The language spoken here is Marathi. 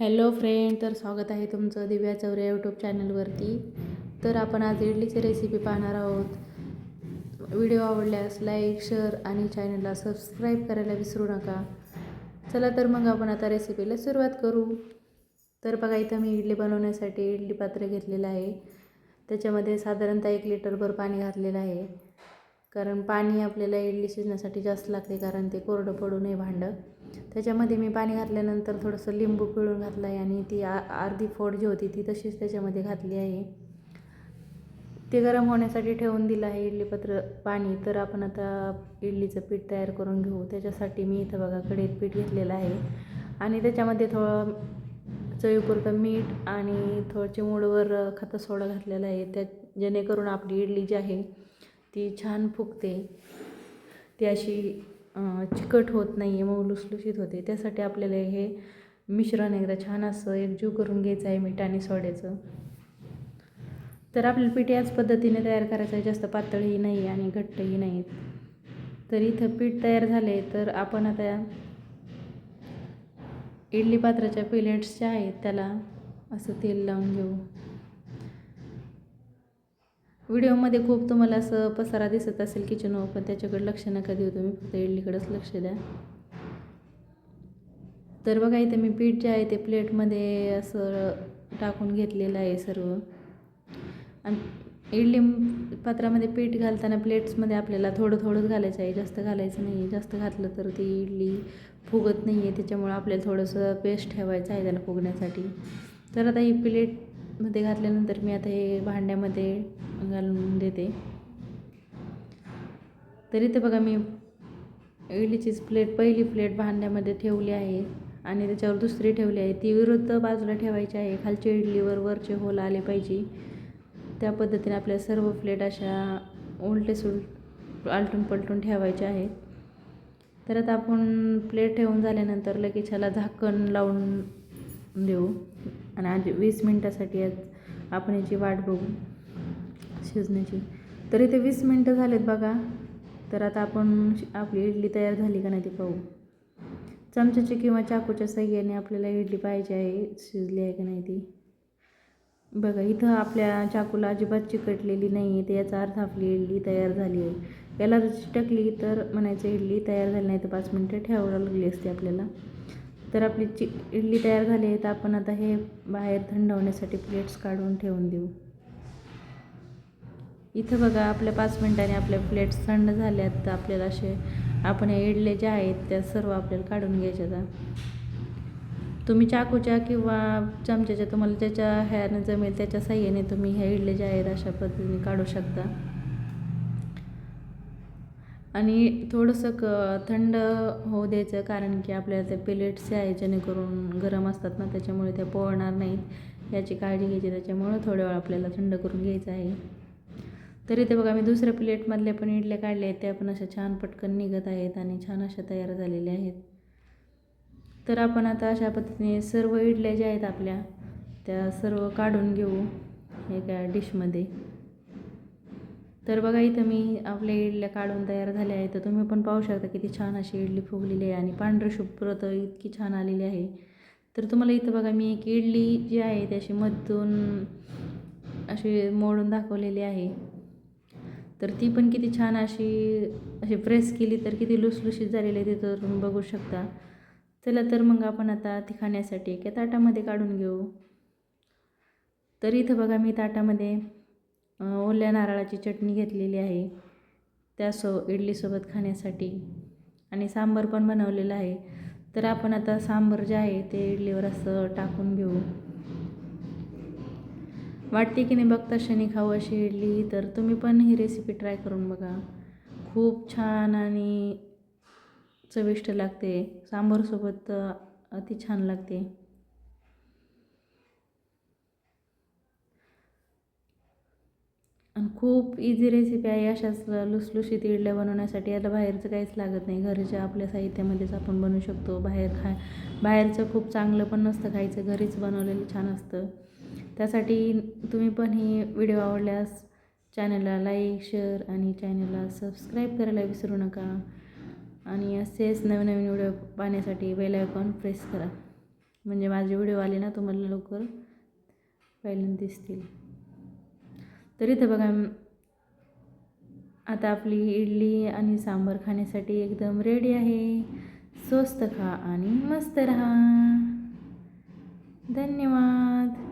हॅलो फ्रेंड तर स्वागत आहे तुमचं दिव्या चौरे यूट्यूब चॅनलवरती. तर आपण आज इडलीची रेसिपी पाहणार आहोत. व्हिडिओ आवडल्यास लाईक शेअर आणि चॅनलला सबस्क्राईब करायला विसरू नका. चला तर मग आपण आता रेसिपीला सुरुवात करू. तर बघा इथं मी इडली बनवण्यासाठी इडली पात्र घेतलेलं आहे. त्याच्यामध्ये साधारणतः एक लिटरभर पाणी घातलेलं आहे. कारण पाणी आपल्याला इडली शिजण्यासाठी जास्त लागते कारण ते कोरडं पडू नये भांडं. त्याच्यामध्ये मी पाणी घातल्यानंतर थोडंसं लिंबू पिळून घातलं आहे आणि ती आ अर्धी फोड जी होती ती तशीच त्याच्यामध्ये घातली आहे. ते गरम होण्यासाठी ठेवून दिलं आहे इडलीपत्र पाणी. तर आपण आता इडलीचं पीठ तयार करून घेऊ. त्याच्यासाठी मी इथं बघा कढईत पीठ घेतलेलं आहे. आणि त्याच्यामध्ये थोडं चवीपुरतं मीठ आणि थोडं चिमूडवर खतं सोडा घातलेलं आहे. त्या जेणेकरून आपली इडली जी आहे ती छान फुगते. ती अशी चिकट होत नाही आहे मग लुसलुशीत होते. त्यासाठी आपल्याला हे मिश्रण एकदा छान असं एकजीव करून घ्यायचं आहे मीठ आणि सोड्याचं. तर आपल्याला पीठ याच पद्धतीने तयार करायचं आहे. जास्त पातळही नाही आणि घट्टही नाही तर इथं पीठ तयार झाले तर आपण आता इडली पात्राच्या प्लेट्स ज्या आहेत त्याला असं तेल लावून घेऊ. व्हिडिओमध्ये खूप तुम्हाला असं पसारा दिसत असेल किचन पण त्याच्याकडे लक्ष नका देऊ तुम्ही. फक्त इडलीकडंच लक्ष द्या. तर बघा इथं मी पीठ जे आहे ते प्लेटमध्ये असं टाकून घेतलेलं आहे सर्व. आणि इडली पात्रामध्ये पीठ घालताना प्लेट्समध्ये आपल्याला थोडं थोडंच घालायचं आहे. जास्त घालायचं नाही आहे. जास्त घातलं तर ती इडली फुगत नाही आहे. त्याच्यामुळं आपल्याला थोडंसं पेस्ट ठेवायचं आहे त्याला फुगण्यासाठी. तर आता ही प्लेट मध्ये घातल्यानंतर मी आता हे भांड्यामध्ये घालून देते. तरी ते बघा मी इडलीचीच प्लेट पहिली प्लेट भांड्यामध्ये ठेवली आहे आणि त्याच्यावर दुसरी ठेवली आहे. ती विरुद्ध बाजूला ठेवायची आहे. खालची इडलीवर वरचे होल आले पाहिजे. त्या पद्धतीने आपल्या सर्व प्लेट अशा उलटे सुल आलटून पलटून ठेवायच्या आहेत. तर आता आपण प्लेट ठेवून झाल्यानंतर लगेच ह्याला झाकण लावून देऊ. आणि आधी वीस मिनटासाठी आपण याची वाट बघू शिजण्याची. तर इथे वीस मिनटं झालेत बघा. तर आता आपण आपली इडली तयार झाली का नाही ती पाहू. चमच्याची किंवा चाकूच्या सहाय्याने आपल्याला इडली पाहिजे आहे शिजली आहे का नाही ती. बघा इथं आपल्या चाकूला अजिबात चिकटलेली नाही आहे तर याचा अर्थ आपली इडली तयार झाली आहे. याला जर चिटकली तर म्हणायचं इडली तयार झाली नाही तर पाच मिनटं ठेवायला लागली असते आपल्याला. तर आपली चि इडली तयार झाली आहे तर आपण आता हे बाहेर थंड होण्यासाठी प्लेट्स काढून ठेवून देऊ. इथं बघा आपल्या पाच मिनटाने आपल्या प्लेट्स थंड झाल्यात तर आपल्याला असे आपण या इडले ज्या आहेत त्या सर्व आपल्याला काढून घ्यायच्या तुम्ही चाकूच्या किंवा चमच्याच्या तुम्हाला ज्याच्या ह्यानं जमेल त्याच्या साह्याने तुम्ही ह्या इडले ज्या आहेत अशा पद्धतीने काढू शकता. आणि थोडंसं क थंड होऊ द्यायचं कारण की आपल्याला ते प्लेट्स आहे जेणेकरून गरम असतात ना त्याच्यामुळे त्या पोळणार नाहीत. याची काळजी घ्यायची त्याच्यामुळं थोड्या वेळ आपल्याला थंड करून घ्यायचं आहे. तरी ते बघा मी दुसऱ्या प्लेटमधल्या पण इडल्या काढल्या आहेत त्या पण अशा छान पटकन निघत आहेत आणि छान अशा तयार झालेल्या आहेत. तर आपण आता अशा पद्धतीने सर्व इडल्या ज्या आहेत आपल्या त्या सर्व काढून घेऊ एका डिशमध्ये तर बघा इथं मी आपल्या इडल्या काढून तयार झाल्या आहेत. तर तुम्ही पण पाहू शकता किती छान अशी इडली फुगलेली आहे आणि पांढरं शुभ्र तर इतकी छान आलेली आहे. तर तुम्हाला इथं बघा मी एक इडली जी आहे त्याशी मधून अशी मोडून दाखवलेली आहे. तर ती पण किती छान अशी अशी प्रेस केली तर किती लुसलुशीत झालेली आहे ते तुम्ही बघू शकता. चला तर मग आपण आता ती खाण्यासाठी एका ताटामध्ये काढून घेऊ. तर इथं बघा मी ताटामध्ये ओल्या नारळाची चटणी घेतलेली आहे. त्यासो इडलीसोबत खाण्यासाठी. आणि सांबार पण बनवलेलं आहे. तर आपण आता सांबर जे आहे ते इडलीवर असं टाकून घेऊ. वाटते की नाही बघता शनी खाऊ अशी इडली. तर तुम्ही पण ही रेसिपी ट्राय करून बघा. खूप छान आणि चविष्ट लागते. सांबारसोबत अति छान लागते. आणि खूप इझी रेसिपी आहे अशाच लुसलुशीत इडल्या बनवण्यासाठी. याला बाहेरचं काहीच लागत नाही. घरच्या आपल्या साहित्यामध्येच आपण बनवू शकतो. बाहेर खा बाहेरचं खूप चांगलं पण नसतं खायचं. घरीच बनवलेलं छान असतं. त्यासाठी तुम्ही पण ही व्हिडिओ आवडल्यास चॅनलला लाईक शेअर आणि चॅनलला सबस्क्राईब करायला विसरू नका. आणि असेच नवीन नवीन व्हिडिओ पाहण्यासाठी बेल आयकॉन प्रेस करा. म्हणजे माझे व्हिडिओ आले ना तुम्हाला लवकर. पहिल्यांदा दिसतील. तर इथं बघा आता आपली इडली आणि सांबार खाण्यासाठी एकदम रेडी आहे. स्वस्त खा आणि मस्त राहा. धन्यवाद.